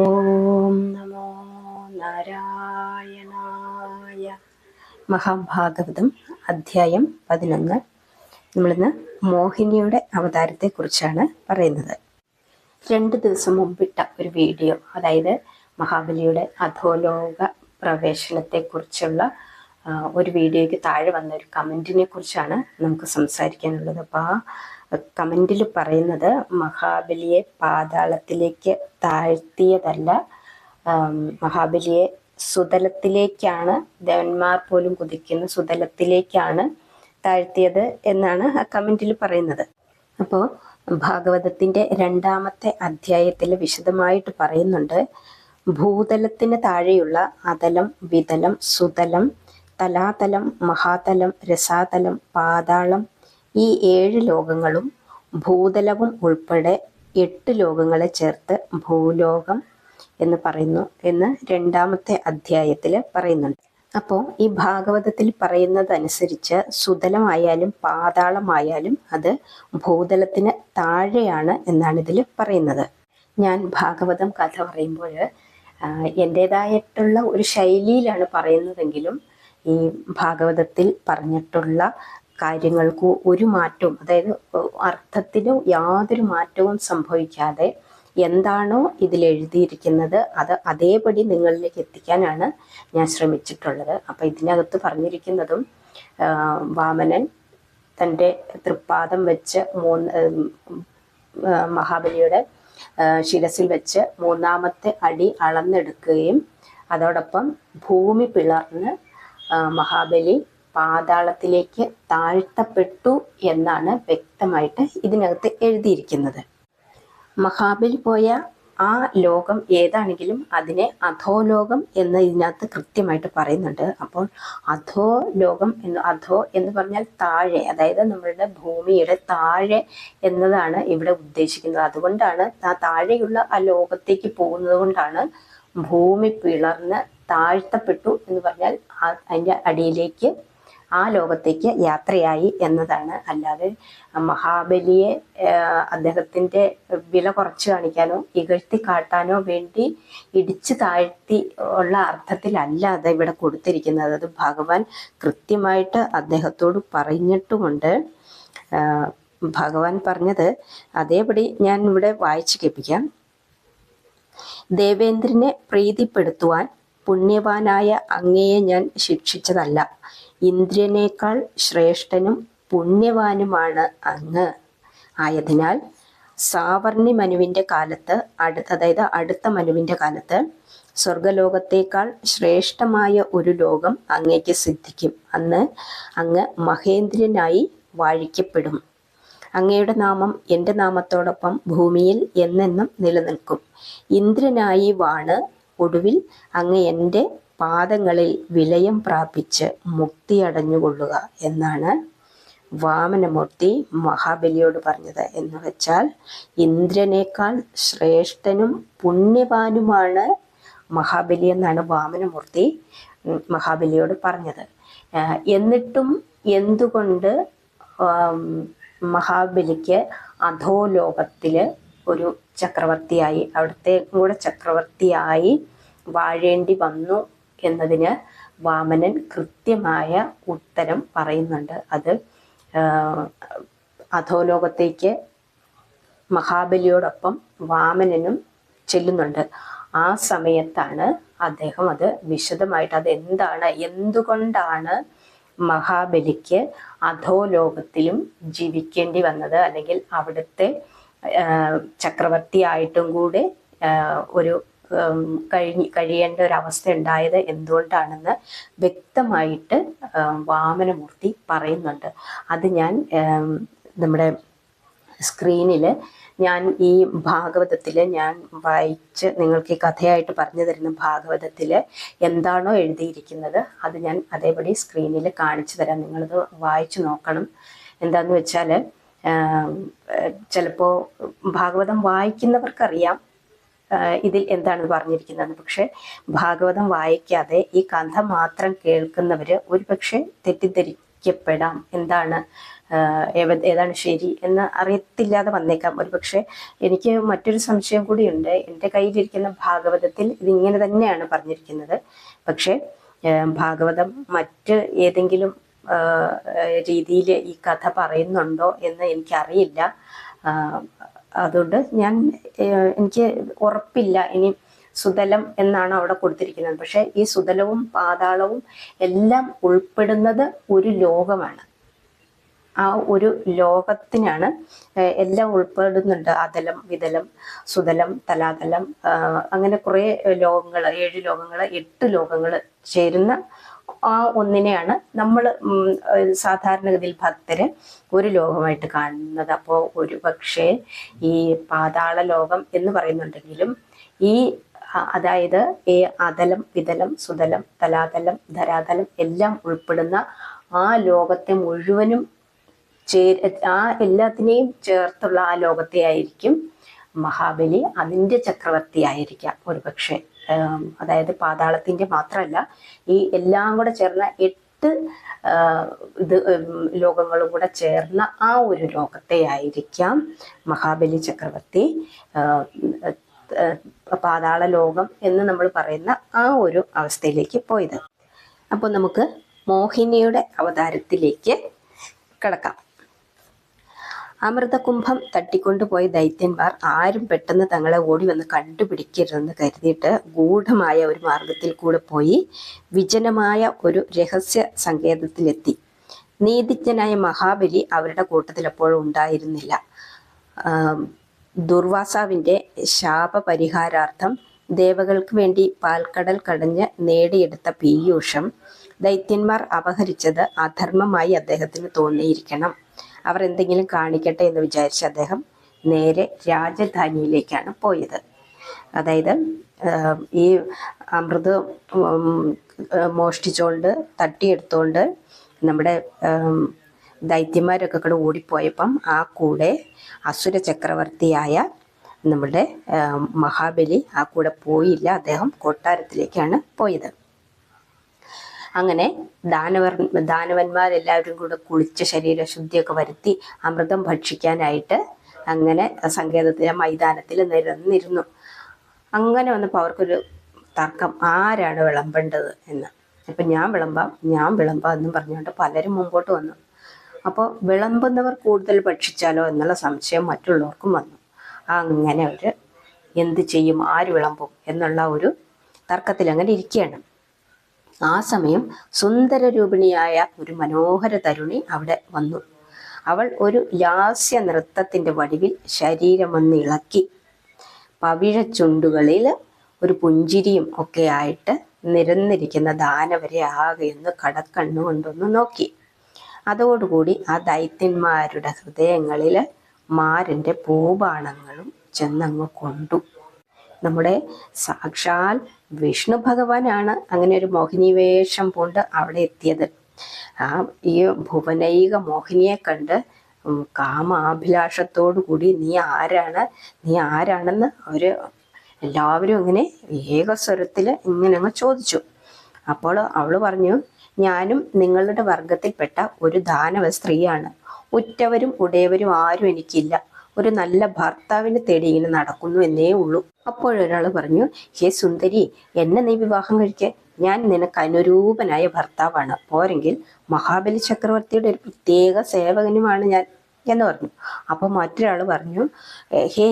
ഓം നമോ നാരായണായ. മഹാഭാഗവതം അധ്യായം പതിനൊന്ന്. നമ്മളിന്ന് മോഹിനിയുടെ അവതാരത്തെക്കുറിച്ചാണ് പറയുന്നത്. രണ്ട് ദിവസം മുമ്പിട്ട ഒരു വീഡിയോ അതായത് മഹാബലിയുടെ അധോലോക പ്രവേശനത്തെക്കുറിച്ചുള്ള കുറിച്ചുള്ള ഒരു വീഡിയോയ്ക്ക് താഴെ വന്ന ഒരു കമന്റിനെ കുറിച്ചാണ് നമുക്ക് സംസാരിക്കാനുള്ളത്. അപ്പോൾ ആ കമന്റിൽ പറയുന്നത് മഹാബലിയെ പാതാളത്തിലേക്ക് താഴ്ത്തിയതല്ല. മഹാബലിയെ സുതലത്തിലേക്കാണ് ദേവന്മാർ പോലും കുതിക്കുന്ന സുതലത്തിലേക്കാണ് താഴ്ത്തിയത് എന്നാണ് ആ കമന്റിൽ പറയുന്നത്. അപ്പോൾ ഭാഗവതത്തിന്റെ രണ്ടാമത്തെ അധ്യായത്തിൽ വിശദമായിട്ട് പറയുന്നുണ്ട് ഭൂതലത്തിന് താഴെയുള്ള അതലം വിതലം സുതലം തലാതലം മഹാതലം രസാതലം പാതാളം ഈ ഏഴ് ലോകങ്ങളും ഭൂതലവും ഉൾപ്പെടെ എട്ട് ലോകങ്ങളെ ചേർത്ത് ഭൂലോകം എന്ന് പറയുന്നു എന്ന് രണ്ടാമത്തെ അധ്യായത്തിൽ പറയുന്നുണ്ട്. അപ്പോൾ ഈ ഭാഗവതത്തിൽ പറയുന്നതനുസരിച്ച് സുതലമായാലും പാതാളമായാലും അത് ഭൂതലത്തിന് താഴെയാണ് എന്നാണ് ഇതിൽ പറയുന്നത്. ഞാൻ ഭാഗവതം കഥ പറയുമ്പോൾ എന്റേതായിട്ടുള്ള ഒരു ശൈലിയിലാണ് പറയുന്നതെങ്കിലും ഈ ഭാഗവതത്തിൽ പറഞ്ഞിട്ടുള്ള കാര്യങ്ങൾക്ക് ഒരു മാറ്റവും അതായത് അർത്ഥത്തിലും യാതൊരു മാറ്റവും സംഭവിക്കാതെ എന്താണോ ഇതിൽ എഴുതിയിരിക്കുന്നത് അത് അതേപടി നിങ്ങളിലേക്ക് എത്തിക്കാനാണ് ഞാൻ ശ്രമിച്ചിട്ടുള്ളത്. അപ്പം ഇതിനകത്ത് പറഞ്ഞിരിക്കുന്നതും വാമനൻ തന്റെ തൃപ്പാദം വെച്ച് മൂന്ന് മഹാബലിയുടെ ശിരസിൽ വെച്ച് മൂന്നാമത്തെ അടി അളന്നെടുക്കുകയും അതോടൊപ്പം ഭൂമി പിളർന്ന് മഹാബലി പാതാളത്തിലേക്ക് താഴ്ത്തപ്പെട്ടു എന്നാണ് വ്യക്തമായിട്ട് ഇതിനകത്ത് എഴുതിയിരിക്കുന്നത്. മഹാബലി പോയ ആ ലോകം ഏതാണെങ്കിലും അതിനെ അധോലോകം എന്ന് ഇതിനകത്ത് കൃത്യമായിട്ട് പറയുന്നുണ്ട്. അപ്പോൾ അധോ ലോകം എന്ന് അധോ എന്ന് പറഞ്ഞാൽ താഴെ അതായത് നമ്മളുടെ ഭൂമിയുടെ താഴെ എന്നതാണ് ഇവിടെ ഉദ്ദേശിക്കുന്നത്. അതുകൊണ്ടാണ് ആ താഴെയുള്ള ആ ലോകത്തേക്ക് പോകുന്നത് കൊണ്ടാണ് ഭൂമി പിളർന്ന് താഴ്ത്തപ്പെട്ടു എന്ന് പറഞ്ഞാൽ അതിന്റെ അടിയിലേക്ക് ആ ലോകത്തേക്ക് യാത്രയായി എന്നതാണ്. അല്ലാതെ മഹാബലിയെ അദ്ദേഹത്തിന്റെ വില കുറച്ച് കാണിക്കാനോ ഇകഴ്ത്തി കാട്ടാനോ വേണ്ടി ഇടിച്ചു താഴ്ത്തി ഉള്ള അർത്ഥത്തിലല്ല അത് ഇവിടെ കൊടുത്തിരിക്കുന്നത്. അത് ഭഗവാൻ കൃത്യമായിട്ട് അദ്ദേഹത്തോട് പറഞ്ഞിട്ടുമുണ്ട്. ഭഗവാൻ പറഞ്ഞത് അതേപടി ഞാൻ ഇവിടെ വായിച്ചു കേൾപ്പിക്കാം. ദേവേന്ദ്രനെ പ്രീതിപ്പെടുത്തുവാൻ പുണ്യവാനായ അങ്ങയെ ഞാൻ ശിക്ഷിച്ചതല്ല. ഇന്ദ്രനേക്കാൾ ശ്രേഷ്ഠനും പുണ്യവാനുമാണ് അങ്ങ്. ആയതിനാൽ സാവർണി മനുവിന്റെ കാലത്ത് അടു അതായത് അടുത്ത മനുവിന്റെ കാലത്ത് സ്വർഗലോകത്തേക്കാൾ ശ്രേഷ്ഠമായ ഒരു ലോകം അങ്ങേക്ക് സിദ്ധിക്കും. അന്ന് അങ്ങ് മഹേന്ദ്രനായി വാഴിക്കപ്പെടും. അങ്ങയുടെ നാമം എന്റെ നാമത്തോടൊപ്പം ഭൂമിയിൽ എന്നെന്നും നിലനിൽക്കും. ഇന്ദ്രനായി വാണ്. ഒടുവിൽ അങ്ങ് എന്റെ പാദങ്ങളിൽ വിലയം പ്രാപിച്ച് മുക്തി അടഞ്ഞുകൊള്ളുക എന്നാണ് വാമനമൂർത്തി മഹാബലിയോട് പറഞ്ഞത്. എന്ന് വെച്ചാൽ ഇന്ദ്രനേക്കാൾ ശ്രേഷ്ഠനും പുണ്യവാനുമാണ് മഹാബലി എന്നാണ് വാമനമൂർത്തി മഹാബലിയോട് പറഞ്ഞത്. എന്നിട്ടും എന്തുകൊണ്ട് മഹാബലിക്ക് അധോലോകത്തിൽ ഒരു ചക്രവർത്തിയായി അവിടുത്തെ കൂടെ ചക്രവർത്തിയായി വാഴേണ്ടി വന്നു എന്നതിന് വാമനൻ കൃത്യമായ ഉത്തരം പറയുന്നുണ്ട്. അത് അധോലോകത്തേക്ക് മഹാബലിയോടൊപ്പം വാമനനും ചെല്ലുന്നുണ്ട്. ആ സമയത്താണ് അദ്ദേഹം അത് വിശദമായിട്ട് അത് എന്താണ് എന്തുകൊണ്ടാണ് മഹാബലിക്ക് അധോലോകത്തിലും ജീവിക്കേണ്ടി വന്നത്? അല്ലെങ്കിൽ അവിടുത്തെ ചക്രവർത്തി ചക്രവർത്തിയായിട്ടും കൂടെ ഒരു കഴിഞ്ഞ് കഴിയേണ്ട ഒരു അവസ്ഥ ഉണ്ടായത് എന്തുകൊണ്ടാണെന്ന് വ്യക്തമായിട്ട് വാമനമൂർത്തി പറയുന്നുണ്ട്. അത് ഞാൻ നമ്മുടെ സ്ക്രീനിൽ ഞാൻ ഈ ഭാഗവതത്തിൽ ഞാൻ വായിച്ച് നിങ്ങൾക്ക് ഈ കഥയായിട്ട് പറഞ്ഞു തരുന്ന ഭാഗവതത്തിൽ എന്താണോ എഴുതിയിരിക്കുന്നത് അത് ഞാൻ അതേപടി സ്ക്രീനിൽ കാണിച്ചു തരാം. നിങ്ങളത് വായിച്ചു നോക്കണം. എന്താന്ന് വെച്ചാൽ ചിലപ്പോൾ ഭാഗവതം വായിക്കുന്നവർക്കറിയാം. ഇതിൽ എന്താണ് പറഞ്ഞിരിക്കുന്നത്? പക്ഷെ ഭാഗവതം വായിക്കാതെ ഈ കഥ മാത്രം കേൾക്കുന്നവർ ഒരുപക്ഷെ തെറ്റിദ്ധരിക്കപ്പെടാം. എന്താണ് ഏതാണ് ശരി എന്ന് അറിയത്തില്ലാതെ വന്നേക്കാം. ഒരുപക്ഷെ എനിക്ക് മറ്റൊരു സംശയം കൂടിയുണ്ട്. എന്റെ കയ്യിലിരിക്കുന്ന ഭാഗവതത്തിൽ ഇതിങ്ങനെ തന്നെയാണ് പറഞ്ഞിരിക്കുന്നത്. പക്ഷേ ഭാഗവതം മറ്റ് ഏതെങ്കിലും രീതിയിൽ ഈ കഥ പറയുന്നുണ്ടോ എന്ന് എനിക്കറിയില്ല. അതുകൊണ്ട് ഞാൻ എനിക്ക് ഉറപ്പില്ല ഇനി സുതലം എന്നാണ് അവിടെ കൊടുത്തിരിക്കുന്നത്. പക്ഷേ ഈ സുതലവും പാതാളവും എല്ലാം ഉൾപ്പെടുന്നത് ഒരു ലോകമാണ്. ആ ഒരു ലോകത്തിനാണ് എല്ലാം ഉൾപ്പെടുന്നുണ്ട്. അതലം വിതലം സുതലം തലാതലം അങ്ങനെ കുറേ ലോകങ്ങൾ ഏഴ് ലോകങ്ങൾ എട്ട് ലോകങ്ങൾ ചേരുന്ന ആ ഒന്നിനെയാണ് നമ്മൾ സാധാരണഗതിയിൽ ഭക്തര് ഒരു ലോകമായിട്ട് കാണുന്നത്. അപ്പോൾ ഒരു പക്ഷേ ഈ പാതാള ലോകം എന്ന് പറയുന്നുണ്ടെങ്കിലും ഈ അതായത് ഈ അതലം വിതലം സുതലം തലാതലം ധരാതലം എല്ലാം ഉൾപ്പെടുന്ന ആ ലോകത്തെ മുഴുവനും ചേ ആ എല്ലാത്തിനെയും ചേർത്തുള്ള ആ ലോകത്തെ ആയിരിക്കും മഹാബലി. അതിന്റെ ചക്രവർത്തി ആയിരിക്കാം ഒരുപക്ഷെ അതായത് പാതാളത്തിന്റെ മാത്രമല്ല ഈ എല്ലാം കൂടെ ചേർന്ന എട്ട് ഇത് ലോകങ്ങളും കൂടെ ചേർന്ന ആ ഒരു ലോകത്തെ ആയിരിക്കാം മഹാബലി ചക്രവർത്തി. പാതാള ലോകം എന്ന് നമ്മൾ പറയുന്ന ആ ഒരു അവസ്ഥയിലേക്ക് പോയത്. അപ്പോൾ നമുക്ക് മോഹിനിയുടെ അവതാരത്തിലേക്ക് കിടക്കാം. അമൃതകുംഭം തട്ടിക്കൊണ്ടുപോയ ദൈത്യന്മാർ ആരും പെട്ടെന്ന് തങ്ങളെ ഓടി വന്ന് കണ്ടുപിടിക്കരുതെന്ന് കരുതിയിട്ട് ഗൂഢമായ ഒരു മാർഗത്തിൽ കൂടെ പോയി വിജനമായ ഒരു രഹസ്യ സങ്കേതത്തിലെത്തി. നീതിജ്ഞനായ മഹാബലി അവരുടെ കൂട്ടത്തിൽ അപ്പോഴും ഉണ്ടായിരുന്നില്ല. ദുർവാസാവിന്റെ ശാപപരിഹാരാർത്ഥം ദേവകൾക്ക് വേണ്ടി പാൽക്കടൽ കടഞ്ഞ് നേടിയെടുത്ത പീയൂഷം ദൈത്യന്മാർ അപഹരിച്ചത് അധർമ്മമായി അദ്ദേഹത്തിന് തോന്നിയിരിക്കണം. അവർ എന്തെങ്കിലും കാണിക്കട്ടെ എന്ന് വിചാരിച്ച് അദ്ദേഹം നേരെ രാജധാനിയിലേക്കാണ് പോയത്. അതായത് ഈ അമൃത് മോഷ്ടിച്ചുകൊണ്ട് തട്ടിയെടുത്തുകൊണ്ട് നമ്മുടെ ദൈത്യന്മാരൊക്കെ കൂടെ ഓടിപ്പോയപ്പം ആ കൂടെ അസുര ചക്രവർത്തിയായ നമ്മുടെ മഹാബലി ആ കൂടെ പോയില്ല. അദ്ദേഹം കൊട്ടാരത്തിലേക്കാണ് പോയത്. അങ്ങനെ ദാനവർ ദാനവന്മാരെല്ലാവരും കൂടെ കുളിച്ച് ശരീരശുദ്ധിയൊക്കെ വരുത്തി അമൃതം ഭക്ഷിക്കാനായിട്ട് അങ്ങനെ സങ്കേതത്തിലെ മൈതാനത്തിൽ നിരന്നിരുന്നു. അങ്ങനെ വന്നപ്പോൾ അവർക്കൊരു തർക്കം ആരാണ് വിളമ്പേണ്ടത് എന്ന്. ഇപ്പം ഞാൻ വിളമ്പാം ഞാൻ വിളമ്പാം എന്നും പറഞ്ഞുകൊണ്ട് പലരും മുമ്പോട്ട് വന്നു. അപ്പോൾ വിളമ്പുന്നവർ കൂടുതൽ ഭക്ഷിച്ചാലോ എന്നുള്ള സംശയം മറ്റുള്ളവർക്കും വന്നു. അങ്ങനെ അവർ എന്ത് ചെയ്യും ആര് വിളമ്പും എന്നുള്ള ഒരു തർക്കത്തിൽ അങ്ങനെ ഇരിക്കുകയാണ്. ആ സമയം സുന്ദരരൂപിണിയായ ഒരു മനോഹര തരുണി അവിടെ വന്നു. അവൾ ഒരു ലാസ്യ നൃത്തത്തിന്റെ വടിവിൽ ശരീരമൊന്ന് ഇളക്കി പവിഴച്ചുണ്ടുകളിൽ ഒരു പുഞ്ചിരിയും ഒക്കെ ആയിട്ട് നിരന്നിരിക്കുന്ന ദാനവരെ ആകെ ഒന്ന് കടക്കണ്ണുകൊണ്ടൊന്ന് നോക്കി. അതോടുകൂടി ആ ദൈത്യന്മാരുടെ ഹൃദയങ്ങളിൽ മാരന്റെ പൂബാണങ്ങളും ചെന്നങ്ങ് കൊണ്ടു. നമ്മുടെ സാക്ഷാൽ വിഷ്ണു ഭഗവാനാണ്. അങ്ങനെ ഒരു മോഹിനി വേഷം പൂണ്ട് അവിടെ എത്തിയത്. ആ ഈ ഭുവനൈക മോഹിനിയെ കണ്ട് കാമാഭിലാഷത്തോടു കൂടി നീ ആരാണ്? നീ ആരാണെന്ന് അവർ എല്ലാവരും ഇങ്ങനെ ഏകസ്വരത്തിൽ ഇങ്ങനെ അങ്ങ് ചോദിച്ചു. അപ്പോൾ അവൾ പറഞ്ഞു ഞാനും നിങ്ങളുടെ വർഗത്തിൽപ്പെട്ട ഒരു ദാനവ സ്ത്രീയാണ്. ഉറ്റവരും ഉടയവരും ആരും എനിക്കില്ല. ഒരു നല്ല ഭർത്താവിനെ തേടി ഇങ്ങനെ നടക്കുന്നു എന്നേ ഉള്ളൂ. അപ്പോഴൊരാൾ പറഞ്ഞു ഹേ സുന്ദരി എന്നെ നീ വിവാഹം കഴിക്കുക ഞാൻ നിനക്ക് അനുരൂപനായ ഭർത്താവാണ്. പോരെങ്കിൽ മഹാബലി ചക്രവർത്തിയുടെ ഒരു പ്രത്യേക സേവകനുമാണ് ഞാൻ എന്ന് പറഞ്ഞു. അപ്പോൾ മറ്റൊരാൾ പറഞ്ഞു ഹേ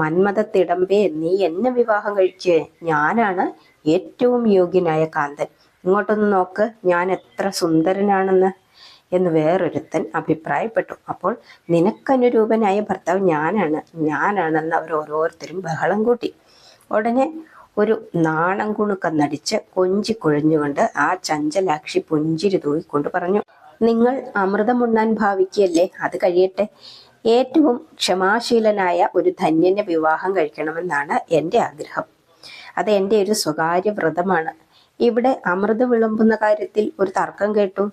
മന്മഥത്തിടമ്പേ നീ എന്നെ വിവാഹം കഴിക്ക് ഞാനാണ് ഏറ്റവും യോഗ്യനായ കാന്തൻ. ഇങ്ങോട്ടൊന്ന് നോക്ക് ഞാൻ എത്ര സുന്ദരനാണെന്ന്. എന്ന് വേറൊരുത്തൻ അഭിപ്രായപ്പെട്ടു. അപ്പോൾ നിനക്കനുരൂപനായ ഭർത്താവ് ഞാനാണ് ഞാനാണെന്ന് അവർ ഓരോരുത്തരും ബഹളം കൂട്ടി. ഉടനെ ഒരു നാണം കുണുക്കം നടിച്ച് കൊഞ്ചി കുഴഞ്ഞുകൊണ്ട് ആ ചഞ്ചലാക്ഷി പുഞ്ചിരി തൂയിക്കൊണ്ട് പറഞ്ഞു നിങ്ങൾ അമൃതമുണ്ണാൻ ഭാവിക്കുകയല്ലേ അത് കഴിയട്ടെ. ഏറ്റവും ക്ഷമാശീലനായ ഒരു ധന്യനെ വിവാഹം കഴിക്കണമെന്നാണ് എന്റെ ആഗ്രഹം. അത് എന്റെ ഒരു സ്വകാര്യ വ്രതമാണ്. ഇവിടെ അമൃത് വിളമ്പുന്ന കാര്യത്തിൽ ഒരു തർക്കം കേട്ടു.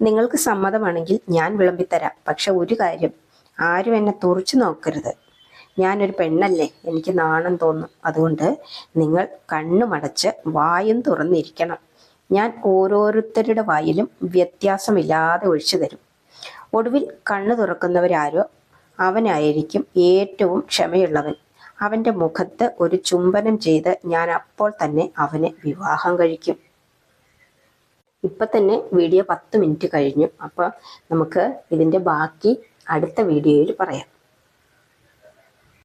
നിങ്ങൾക്ക് സമ്മതമാണെങ്കിൽ ഞാൻ വിളമ്പിത്തരാം. പക്ഷെ ഒരു കാര്യം ആരും എന്നെ തുറച്ചു നോക്കരുത്. ഞാനൊരു പെണ്ണല്ലേ എനിക്ക് നാണം തോന്നും. അതുകൊണ്ട് നിങ്ങൾ കണ്ണുമടച്ച് വായും തുറന്നിരിക്കണം. ഞാൻ ഓരോരുത്തരുടെ വായിലും വ്യത്യാസമില്ലാതെ ഒഴിച്ചു തരും. ഒടുവിൽ കണ്ണു തുറക്കുന്നവരാരോ അവനായിരിക്കും ഏറ്റവും ക്ഷമയുള്ളവൻ. അവന്റെ മുഖത്ത് ഒരു ചുംബനം ചെയ്ത് ഞാൻ അപ്പോൾ തന്നെ അവനെ വിവാഹം കഴിക്കും. ഇപ്പം തന്നെ വീഡിയോ പത്ത് മിനിറ്റ് കഴിഞ്ഞു. അപ്പോൾ നമുക്ക് ഇതിന്റെ ബാക്കി അടുത്ത വീഡിയോയിൽ പറയാം.